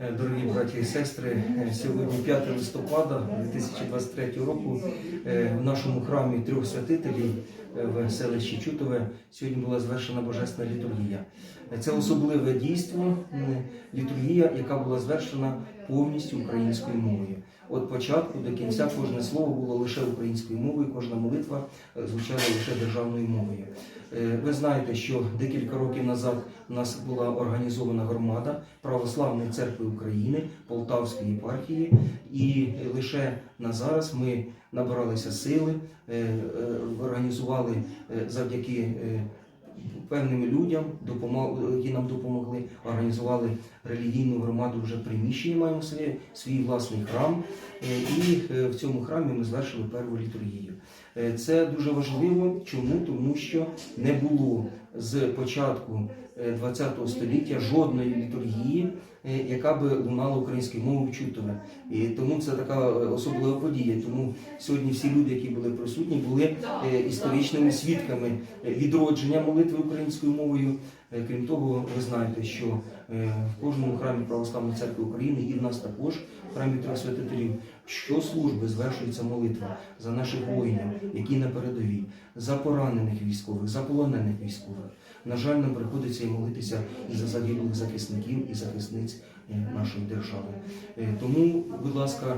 Е, Дорогі браті і сестри, е, сьогодні 5 листопада 2023 року е, в нашому храмі трьох святителів в селищі Чутове сьогодні була звершена божественна літургія. Е, Це особливе дійство, літургія, яка була звершена повністю українською мовою. От початку до кінця кожне слово було лише українською мовою, кожна молитва е, звучала лише державною мовою. Е, Ви знаєте, що декілька років назад у нас була організована громада Православної церкви України Полтавської єпархії, і лише на зараз ми набиралися сили, е, е, організували е, завдяки е, певним людям, які нам допомогли, організували релігійну громаду вже приміщення, маємо свій, свій власний храм. Е, І в цьому храмі ми звершили перву літургію. Це дуже важливо. Чому? Тому що не було з початку ХХ століття жодної літургії, е, яка би лунала українською мовою чутове. І тому це така е, особлива подія. Тому сьогодні всі люди, які були присутні, були е, історичними свідками е, відродження молитви українською мовою. Крім того, ви знаєте, що е, в кожному храмі Православної церкви України і в нас також в храмі святителів щослужби звершується молитва за наших воїнів, які на передовій, за поранених військових, за полонених військових. На жаль, нам приходиться і молитися і за загиблих захисників і захисниць е, нашої держави. Е, Тому, будь ласка,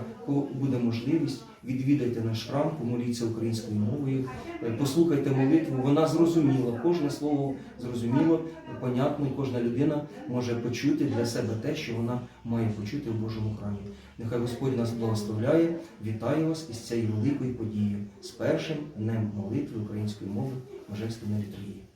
буде можливість, відвідайте наш храм, помоліться українською мовою, послухайте молитву. Вона зрозуміла, кожне слово зрозуміло, понятно, і кожна людина може почути для себе те, що вона має почути в Божому храмі. Нехай Господь нас благословляє, вітаю вас із цією великою подією, з першим днем молитви української мови Божественної літургії.